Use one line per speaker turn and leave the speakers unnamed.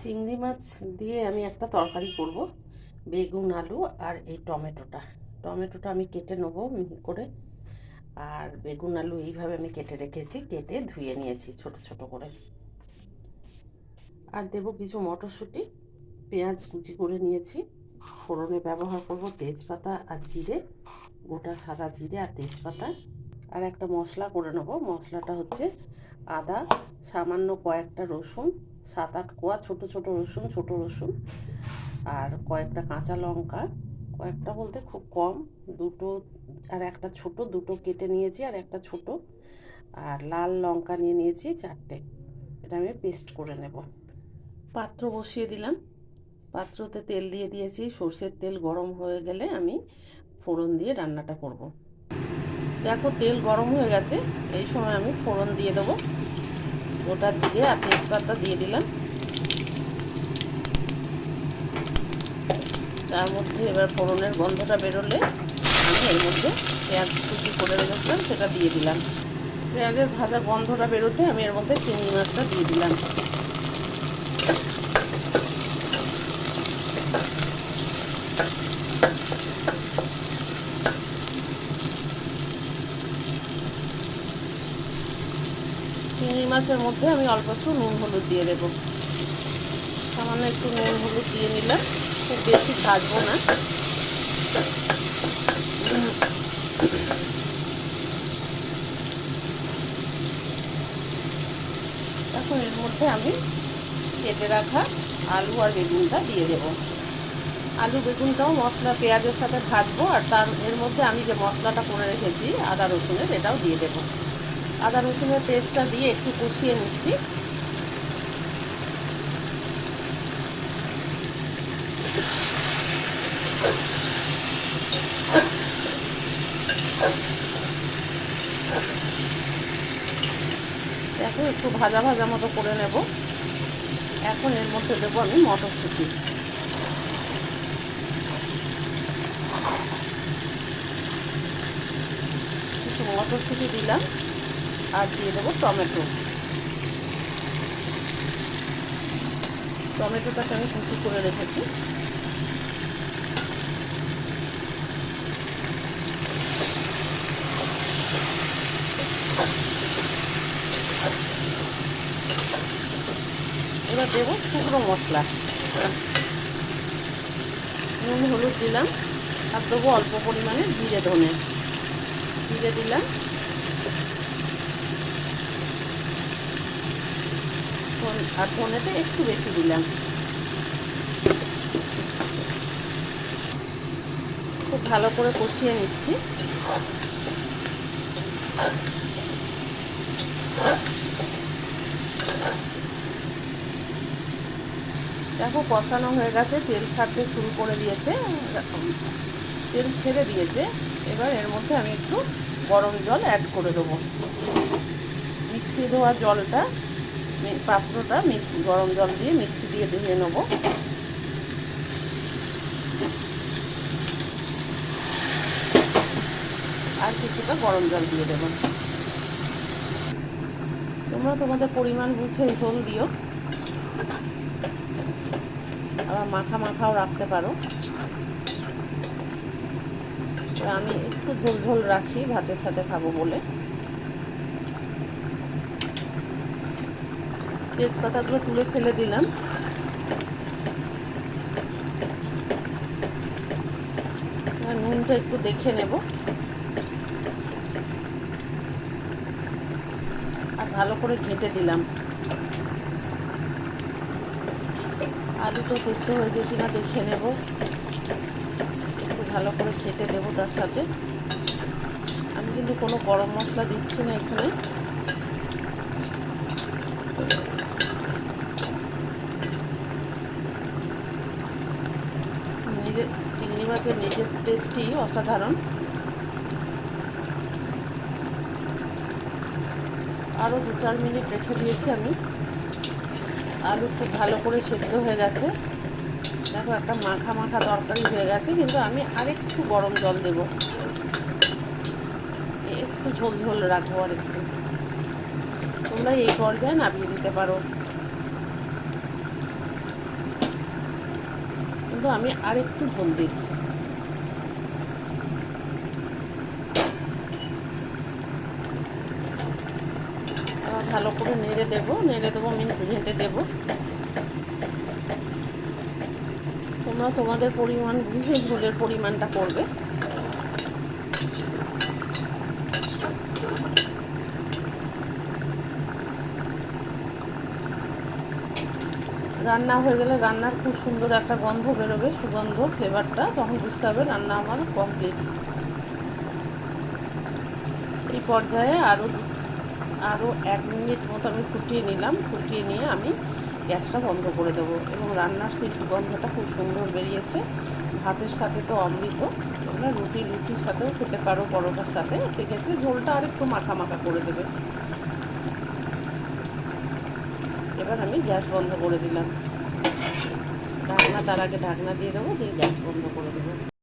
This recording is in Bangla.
চিংড়ি মাছ দিয়ে আমি একটা তরকারি করব, বেগুন, আলু আর এই টমেটোটা। টমেটোটা আমি কেটে নেব মিহি করে, আর বেগুন, আলু এইভাবে আমি কেটে রেখেছি, কেটে ধুয়ে নিয়েছি ছোট ছোট করে। আর দেবো কিছু মটরশুঁটি, পেঁয়াজ কুচি করে নিয়েছি, ফোড়নে ব্যবহার করব তেজপাতা আর জিরে, গোটা সাদা জিরে আর তেজপাতা। আর একটা মশলা করে নেব, মশলাটা হচ্ছে আদা, সামান্য কয়েকটা রসুন সাত আট কোয়া, ছোট ছোট রসুন ছোট রসুন আর কয়েকটা কাঁচা লঙ্কা। কয়েকটা বলতে খুব কম, দুটো আর একটা ছোট, দুটো কেটে নিয়েছি আর একটা ছোট। আর লাল লঙ্কা নিয়ে নিয়েছি চারটে। এটা আমি পেস্ট করে নেব। পাত্র বসিয়ে দিলাম। পাত্রতে তেল দিয়ে দিয়েছি। সর্ষের তেল গরম হয়ে গেলে আমি ফোড়ন দিয়ে রান্নাটা করব। দেখো তেল গরম হয়ে গেছে। এই সময় আমি ফোড়ন দিয়ে দেবো। গোটা জিরে আর তেজপাতা দিয়ে দিলাম তার মধ্যে এবার ফোড়নের গন্ধটা বেরোলে আমি এর মধ্যে পেঁয়াজ কুচি করে রেখেছিলাম, সেটা দিয়ে দিলাম। পেঁয়াজের ভাজা গন্ধটা বেরোতে আমি এর মধ্যে চিংড়ি মাছটা দিয়ে দিলাম চিংড়ি মাছের মধ্যে আমি অল্প একটু নুন হলুদ দিয়ে দেবো। সামান্য একটু নুন হলুদ দিয়ে নিলাম। খুব বেশি ভাজবো না। এখন এর মধ্যে আমি কেটে রাখা আলু আর বেগুনটা দিয়ে দেব। আলু, বেগুনটাও মশলা, পেঁয়াজের সাথে ভাজবো আর তার, এর মধ্যে আমি যে মশলাটা করে রেখেছি, আদা রসুনের, এটাও দিয়ে দেবো। আদা রসুনের পেস্টটা দিয়ে একটু কষিয়ে নিচ্ছি। দেখো, একটু ভাজা ভাজা মতো করে নেব। এখন এর মধ্যে দেবো আমি মটরশুঁটি। কিছু মটরশুঁটি দিলাম। আর দিয়ে দেবো টমেটো। টমেটোটাকে আমি কুচি করে রেখেছি। এবার দেবো শুকনো মশলা। নুন, হলুদ দিলাম। আর দেবো অল্প পরিমাণে জিরে ধনে। জিরে দিলাম। আর ধনেতে একটু বেশি দিলাম। খুব ভালো করে কষিয়ে নিচ্ছি। দেখো, কষানো হয়ে গেছে, তেল ছাড়তে শুরু করে দিয়েছে। তেল ছেড়ে দিয়েছে। এবার এর মধ্যে আমি একটু গরম জল অ্যাড করে দেবো। মিক্সি ধোয়া জলটা পাত্রটা মিক্সি গরম জল দিয়ে মিক্সি দিয়ে ধুয়ে নেব। আর কিছুটা গরম জল দিয়ে দেবো। তোমরা তোমাদের পরিমাণ বুঝে ঝোল দিও। আবার মাখা মাখাও রাখতে পারো। আমি একটু ঝোল ঝোল রাখি, ভাতের সাথে খাব বলে। তেজপাতাগুলো তুলে ফেলে দিলাম। নুনটা একটু দেখে নেব। আর ভালো করে ঘেটে দিলাম। আলুটা সেদ্ধ হয়েছে কিনা দেখে নেব। একটু ভালো করে খেটে দেবো তার সাথে। আমি কিন্তু কোনো গরম মশলা দিচ্ছি না এখানে নিজের চিংড়ি মাছের নিজের টেস্টই অসাধারণ। আরও দু চার মিনিট রেখে দিয়েছি আমি। আলু খুব ভালো করে সেদ্ধ হয়ে গেছে। দেখো একটা মাখা মাখা তরকারি হয়ে গেছে, কিন্তু আমি আরেকটু গরম জল দেব। একটু ঝোল ঝোল রাখব আর একটু তোমরা এই পর্যায়ে নামিয়ে দিতে পারো। কিন্তু আমি আরেকটু ঝোল দিচ্ছি। ভালো করে নেড়ে দেবো নেড়ে দেবো মিন্স ঘেঁটে দেবো। তোমরা তোমাদের পরিমাণ বুঝে ঝোলের পরিমাণটা করবে। রান্না হয়ে গেলে রান্নার খুব সুন্দর একটা গন্ধ বেরোবে, সুগন্ধ ফ্লেভারটা তখন বুঝতে হবে রান্না আমার কমপ্লিট এই পর্যায়ে আরও আরও এক মিনিট মতো আমি ফুটিয়ে নিলাম, ফুটিয়ে নিয়ে আমি গ্যাসটা বন্ধ করে দেবো এবং রান্নার সেই সুগন্ধটা খুব সুন্দর বেরিয়েছে। ভাতের সাথে তো অমৃত, তোমরা রুটি, লুচির সাথেও খেতে পারো, পরোটার সাথে, সেক্ষেত্রে ঝোলটা আর একটু মাখা মাখা করে দেবে। এবার আমি গ্যাস বন্ধ করে দিলাম। ঢাকনা তার আগে ঢাকনা দিয়ে দেবো, দিয়ে গ্যাস বন্ধ করে দেবো।